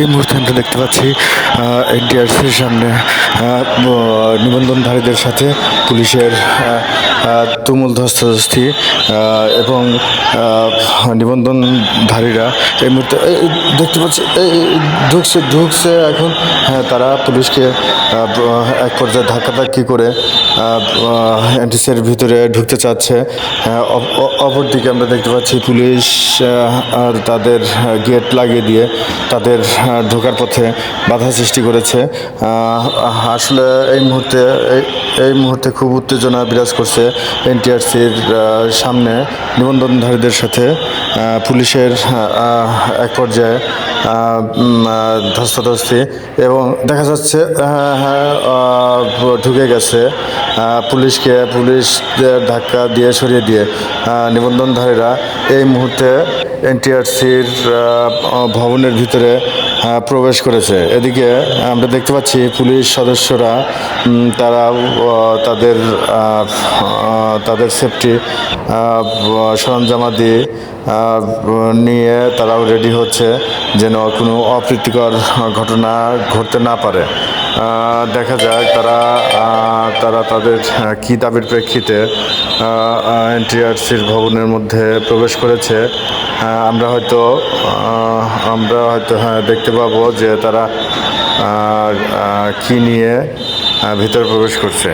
এই মুহূর্তে আমরা দেখতে পাচ্ছি এনটিআরসির সামনে নিবন্ধনধারীদের সাথে পুলিশের তুমুল ধস্তাধস্তি এবং নিবন্ধনধারীরা এই মুহূর্তে দেখতে পাচ্ছি ঢুকছে ঢুকছে এখন। হ্যাঁ তারা পুলিশকে এক পর্যায়ে ধাক্কাধাক্কি করে এনটিসির ভিতরে ঢুকতে চাচ্ছে। অপ- অপরদিকে আমরা দেখতে পাচ্ছি পুলিশ আর তাদের গেট লাগিয়ে দিয়ে তাদের ঢোকার পথে বাধা সৃষ্টি করেছে। আসলে এই মুহূর্তে, এই- মুহূর্তে খুব উত্তেজনা বিরাজ করছে এনটিআরসির সামনে নিবন্ধনধারীদের সাথে। পুলিশের এক পর্যায়ে ধস্তাধস্তি এবং দেখা যাচ্ছে ঢুকে গেছে পুলিশকে, পুলিশদের ধাক্কা দিয়ে, সরিয়ে দিয়ে নিবন্ধনধারীরা এই মুহূর্তে এনটিআরসির ভবনের ভিতরে প্রবেশ করেছে। এদিকে আমরা দেখতে পাচ্ছি পুলিশ সদস্যরা তারা তাদের তাদের সেফটি সরঞ্জামাদি দিয়ে নিয়ে তারাও রেডি হচ্ছে যেন কোনো অপ্রীতিকর ঘটনা ঘটতে না পারে। দেখা যাক তারা তারা তাদের কী দাবির প্রেক্ষিতে এনটিআরসির ভবনের মধ্যে প্রবেশ করেছে। আমরা হয়তো আমরা হয়তো হ্যাঁ দেখতে পাবো যে তারা কী নিয়ে ভিতরে প্রবেশ করছে।